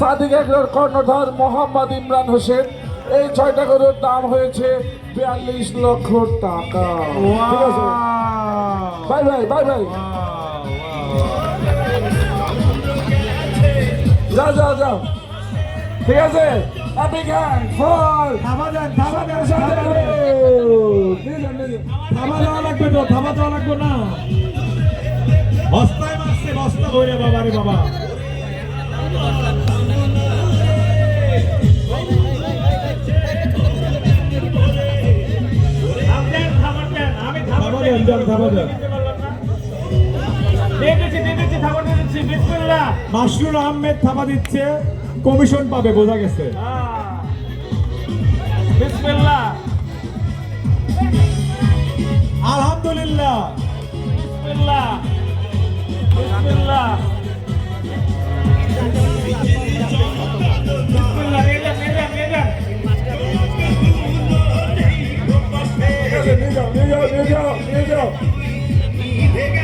Sadiq acre কর্ণধার মোহাম্মদ ইমরান হোসেন। এই ছয়টা গরুর দাম হয়েছে বিয়াল্লিশ লক্ষ টাকা। ঠিক আছে? Bye bye bye bye. যাও যাও যাও। ঠিক আছে? হ্যাপি গ্যাং ফল থামা যান থামা যান থামা যাওয়া লাগবে তো থামা লাগবে না। বস্তায় মারছে বস্তা ধরে বাবা রে বাবা। মাসরুর আহমেদ থামা দিচ্ছে কমিশন পাবে বোঝা গেছে। আলহামদুলিল্লাহ। নিয়ে যাও নিয়ে যাও নিয়ে যাও নিয়ে যাও